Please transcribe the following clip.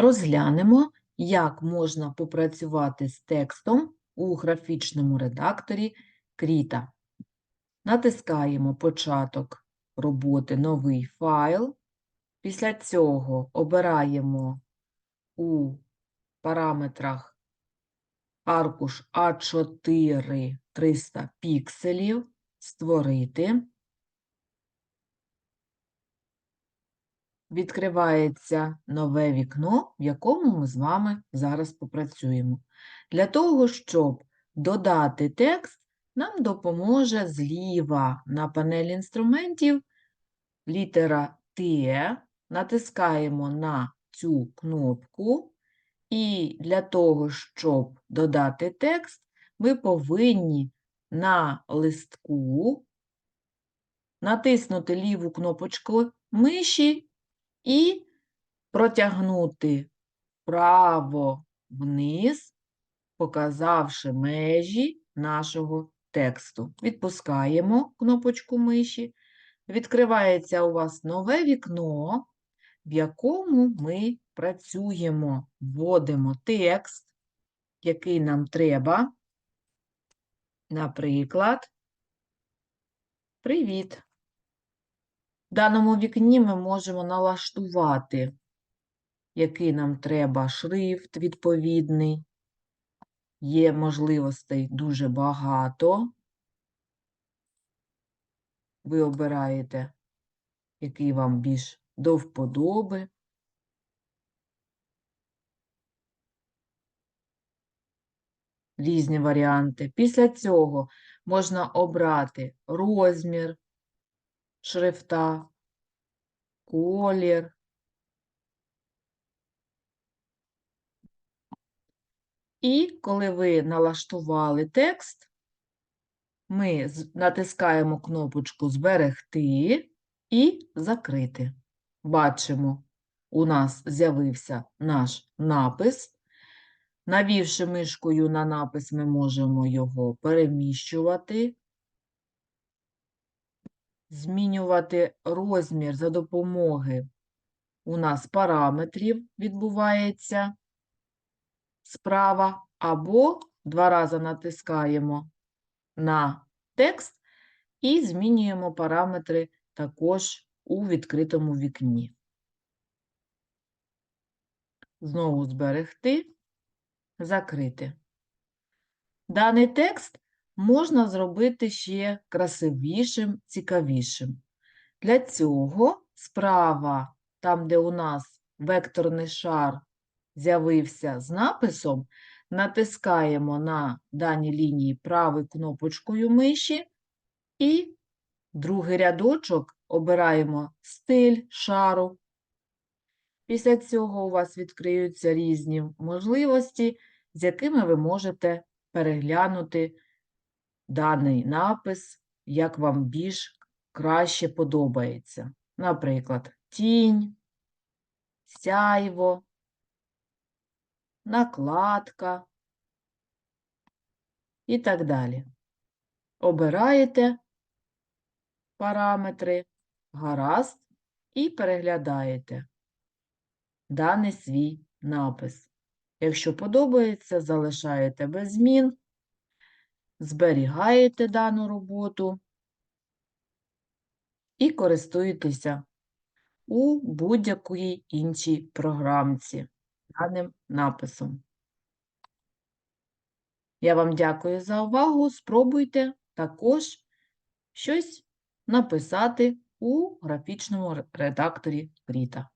Розглянемо, як можна попрацювати з текстом у графічному редакторі Кріта. Натискаємо початок роботи новий файл. Після цього обираємо у параметрах аркуш А4 300 пікселів, створити. Відкривається нове вікно, в якому ми з вами зараз попрацюємо. Для того, щоб додати текст, нам допоможе зліва на панелі інструментів літера Т. Натискаємо на цю кнопку, і для того, щоб додати текст, ми повинні на листку натиснути ліву кнопочку миші і протягнути вправо вниз, показавши межі нашого тексту. Відпускаємо кнопочку миші. Відкривається у вас нове вікно, в якому ми працюємо, вводимо текст, який нам треба. Наприклад, привіт. В даному вікні ми можемо налаштувати, який нам треба шрифт відповідний. Є можливостей дуже багато. Ви обираєте, який вам більш до вподоби. Різні варіанти. Після цього можна обрати розмір шрифта, колір. І коли ви налаштували текст, ми натискаємо кнопочку Зберегти і закрити. Бачимо, у нас з'явився наш напис. Навівши мишкою на напис, ми можемо його переміщувати, змінювати розмір за допомоги у нас параметрів відбувається справа, або два рази натискаємо на текст і змінюємо параметри також у відкритому вікні. Знову зберегти, закрити. Даний текст можна зробити ще красивішим, цікавішим. Для цього справа, там, де у нас векторний шар з'явився з написом, натискаємо на даній лінії правою кнопочкою миші і другий рядочок обираємо стиль шару. Після цього у вас відкриються різні можливості, з якими ви можете переглянути даний напис, як вам більш краще подобається. Наприклад, тінь, сяйво, накладка і так далі. Обираєте параметри, гаразд, і переглядаєте даний свій напис. Якщо подобається, залишаєте без змін, зберігаєте дану роботу і користуєтеся у будь-якій іншій програмці даним написом. Я вам дякую за увагу. Спробуйте також щось написати у графічному редакторі Кріта.